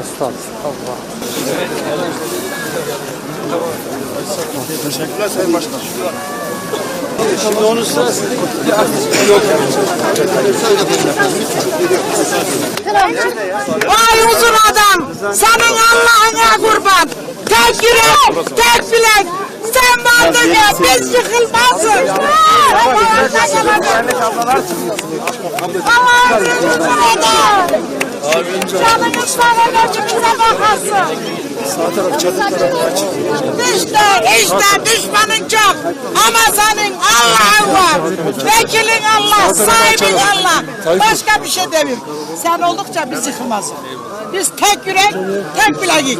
Estağfurullah. Teşekkürler Sayın Başkan. Şimdi onun sırası yok. Vay uzun adam. Senin Allah'ına kurban. Tek yürek, tek bilek. Sen vardın ya biz gelemem. Allah'ın uzun adam. Canın ısmarla gözümüze bakasın. Sağ taraf çadır tarafı açık. İşte işte düşmanın çok ama senin Allah'ın var. Vekilin Allah, sahibin Allah. Başka bir şey demiyorum. Sen oldukça biz yıkılmaz. Biz tek yürek, tek bilek.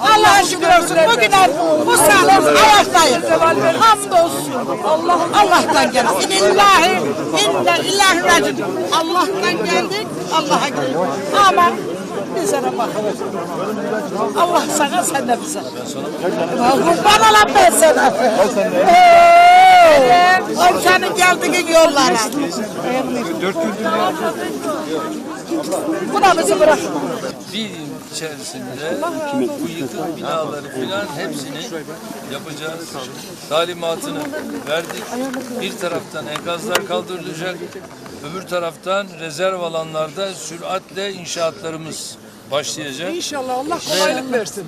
Allah'a şükür olsun. Bugüne bu saatte ayaktayız. Hamdolsun. Allah Allah'tan geldik. İllahi, inne illahi racim. Allah'tan geldik, Allah'a geldik. Ama bize de bakalım. Allah sana sen de bize. Kurban olam ben sana. Ee, O senin geldiğin yollara. Bu da bizi bırak. bir yıl içerisinde bu yıkık binaları filan hepsini yapacağız. Talimatını verdik. Bir taraftan enkazlar kaldırılacak, öbür taraftan rezerv alanlarda süratle inşaatlarımız başlayacak. İnşallah Allah kolaylık versin.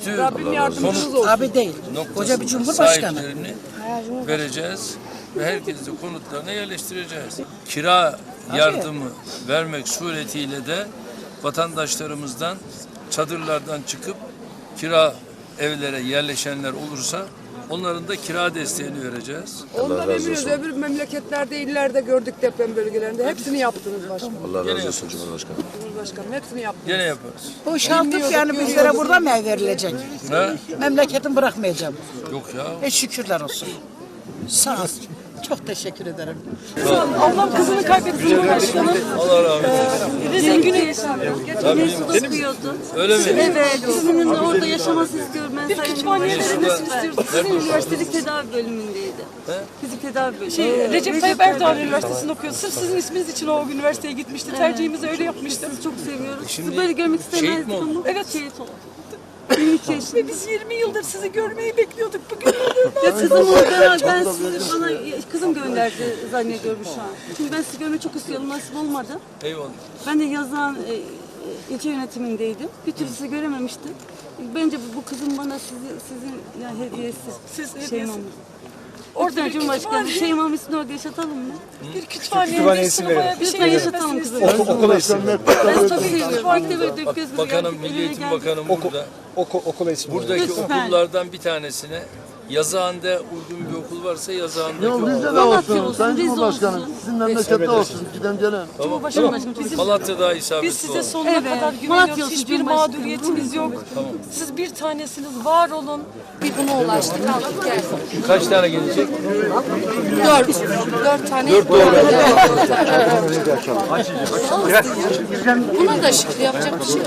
Bütün Rabbim yardımcınız olsun. Abi değil. Koca bir cumhurbaşkanı. vereceğiz ve herkesi de konutlarına yerleştireceğiz. Kira yardımı vermek suretiyle de vatandaşlarımızdan çadırlardan çıkıp kira evlere yerleşenler olursa onların da kira desteğini vereceğiz. Ondan eminiz öbür memleketlerde, illerde gördük deprem bölgelerinde. Hepsini yaptınız başkanım. Allah razı olsun Cumhurbaşkanım. Başkanım hepsini yaptınız. Gene yaparız. Boşaltıp yani bizlere burada mı ev verilecek? Ha? Memleketimi bırakmayacağım. Yok ya. E şükürler olsun. Sağ ol. Çok teşekkür ederim. Ablam kızını kaybetti Cumhurbaşkanım. Allah rahmet eylesin. Rize günü yaşadı. Mesut okuyordu. Öyle mi? Evet, kızının da orada yaşaması istiyorum ben. Bir kütüphaneye verilmesi istiyoruz. Sizin üniversitelik tedavi bölümündeydi. Fizik tedavi bölümü. Şey, Recep Tayyip Erdoğan Üniversitesi'nde okuyor. Sırf sizin isminiz için o üniversiteye gitmişti. Tercihimizi öyle yapmıştı. Sizi çok seviyoruz. Sizi böyle görmek istemezdik ama. Evet. Şehit oldu. 23 yaşında. Ve biz 20 yıldır sizi görmeyi bekliyorduk. Bugün Ya kızım orada ben sizi bana kızım gönderdi zannediyorum şu an. Çünkü ben sizi görmeyi çok istiyordum. Nasip olmadı. Eyvallah. Ben de yazan e, e, ilçe yönetimindeydim. Bir türlü sizi görememiştim. Bence bu, bu kızım bana sizi, sizin yani hediyesi. Siz hediyesi. Şeymam. Orada bir Cumhurbaşkanı Şeyma'nın ismini orada yaşatalım mı? bir kütüphaneye, bir sinemaya bir şey Lütfen yaşatalım kızım. Okula isim. Ben çok seviyorum. İlk de böyle göz gibi Bakanım, Milli Eğitim. Bakanım burada. Oku, okula isim. Buradaki okullardan bir tanesine Yazıhan'da uygun bir okul varsa Yazıhan'daki okul. Bizde de Malatya olsun, olsun, Sayın Rize Cumhurbaşkanım. olsun. Sizin memlekette olsun, giden gelen. Cumhurbaşkanı bizim Malatya daha isabetli Biz size sonuna Evet. kadar güveniyoruz. Hiçbir mağduriyetimiz yok. Siz bir tanesiniz. Var olun. Bir buna ulaştık. Aldık. Kaç tane gelecek? Dört. Dört tane. Dört Buna da şık yapacak bir şey yok.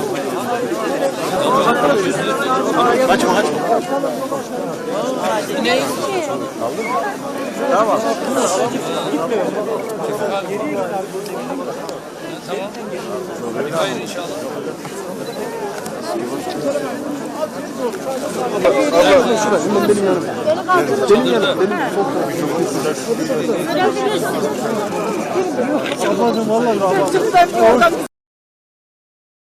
Hayır inşallah. Ablacığım vallahi